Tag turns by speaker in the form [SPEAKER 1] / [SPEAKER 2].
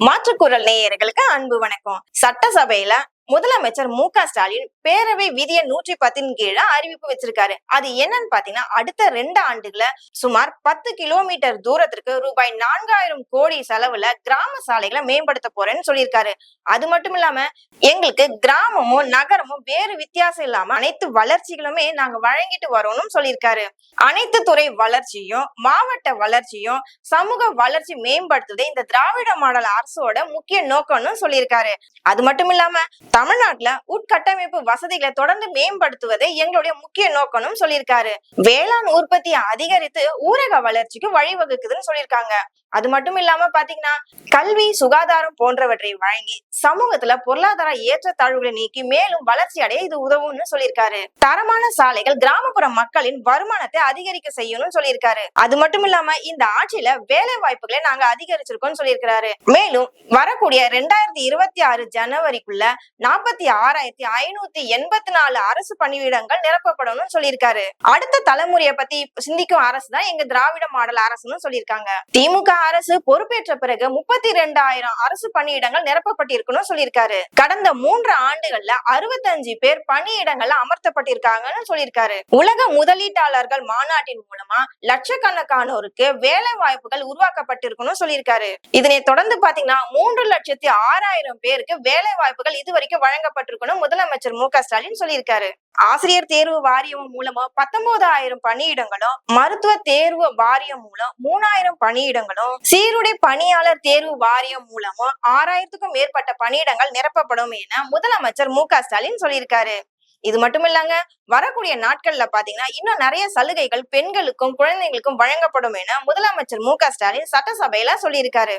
[SPEAKER 1] மாற்றுக்குரல் நேயர்களுக்கு அன்பு வணக்கம். சட்டசபையில முதலமைச்சர் மு க ஸ்டாலின் பேரவை விதிய நூற்றி பத்தின் கீழே அறிவிப்பு வச்சிருக்காரு. அது என்னன்னு பாத்தீங்கன்னா அடுத்த ரெண்டு ஆண்டுகள சுமார் பத்து கிலோமீட்டர் தூரத்திற்கு ரூபாய் நான்காயிரம் கோடி செலவுல கிராம சாலைகளை மேம்படுத்த போறேன்னு சொல்லியிருக்காரு. அது மட்டும் இல்லாம எங்களுக்கு கிராமமும் நகரமும் வேறு வித்தியாசம் இல்லாம அனைத்து வளர்ச்சிகளுமே நாங்க வழங்கிட்டு வரோம்னு சொல்லியிருக்காரு. அனைத்து துறை வளர்ச்சியும் மாவட்ட வளர்ச்சியும் சமூக வளர்ச்சி மேம்படுத்துவதே இந்த திராவிட மாடல் அரசோட முக்கிய நோக்கம்னு சொல்லியிருக்காரு. அது மட்டும் இல்லாம தமிழ்நாட்டுல உட்கட்டமைப்பு வசதிகளை தொடர்ந்து மேம்படுத்துவதே எங்களுடைய முக்கிய நோக்கம்னு சொல்லியிருக்காரு. வேளாண் உற்பத்தியை அதிகரித்து ஊரக வளர்ச்சிக்கு வழிவகுக்குதுன்னு சொல்லியிருக்காங்க. அது மட்டும் இல்லாம பாத்தீங்கன்னா கல்வி சுகாதாரம் போன்றவற்றை வழங்கி சமூகத்துல பொருளாதார ஏற்றத்தாழ்வுகளை நீக்கி மேலும் வளர்ச்சி அடைய இது உதவும்னு சொல்லியிருக்காரு. தரமான சாலைகள் கிராமப்புற மக்களின் வருமானத்தை அதிகரிக்க செய்யணும்னு சொல்லியிருக்காரு. அது மட்டும் இல்லாம இந்த ஆட்சியில வேலை வாய்ப்புகளை நாங்க அதிகரிச்சிருக்கோம்னு சொல்லியிருக்காரு மேலும் வரக்கூடிய ரெண்டாயிரத்தி இருபத்தி ஆறு ஜனவரிக்குள்ள நாற்பத்தி ஆறாயிரத்தி ஐநூத்தி எண்பத்தி நாலு அரசு பணியிடங்கள் நிரப்பப்படணும்னு சொல்லியிருக்காரு. அடுத்த தலைமுறையை பத்தி சிந்திக்கும் அரசு தான் எங்க திராவிட மாடல் அரசுன்னு சொல்லியிருக்காங்க. திமுக அரசு பொறுப்பேற்ற பிறகு முப்பத்தி ரெண்டாயிரம் அரசு பணியிடங்கள் நிரப்பப்பட்டிருக்கணும் சொல்லியிருக்காரு. கடந்த மூன்று ஆண்டுகள்ல அறுபத்தஞ்சு பேர் பணியிடங்கள்ல அமர்த்தப்பட்டிருக்காங்கன்னு சொல்லியிருக்காரு. உலக முதலீட்டாளர்கள் மாநாட்டின் மூலமா லட்சக்கணக்கானோருக்கு வேலை வாய்ப்புகள் உருவாக்கப்பட்டிருக்கணும்னு சொல்லியிருக்காரு. இதனை தொடர்ந்து பாத்தீங்கன்னா மூன்று லட்சத்தி ஆறாயிரம் பேருக்கு வேலை வாய்ப்புகள் இதுவரைக்கும் வழங்கப்பட்டிருக்கணும். முதலமைச்சர் மு க ஸ்டாலின் சொல்லியிருக்காரு. ஆசிரியர் தேர்வு வாரியம் மூலமா பத்தொன்பதாயிரம் பணியிடங்களும் மருத்துவ தேர்வு வாரியம் மூலம் மூணாயிரம் பணியிடங்களும் சீருடை பணியாளர் தேர்வு வாரியம் மூலமா ஆறாயிரத்துக்கும் மேற்பட்ட பணியிடங்கள் நிரப்பப்படும் என முதலமைச்சர் மு க ஸ்டாலின் சொல்லியிருக்காரு. இது மட்டும் இல்லாங்க வரக்கூடிய நாட்கள்ல பாத்தீங்கன்னா இன்னும் நிறைய சலுகைகள் பெண்களுக்கும் குழந்தைகளுக்கும் வழங்கப்படும் என முதலமைச்சர் மு க ஸ்டாலின் சட்டசபையில சொல்லியிருக்காரு.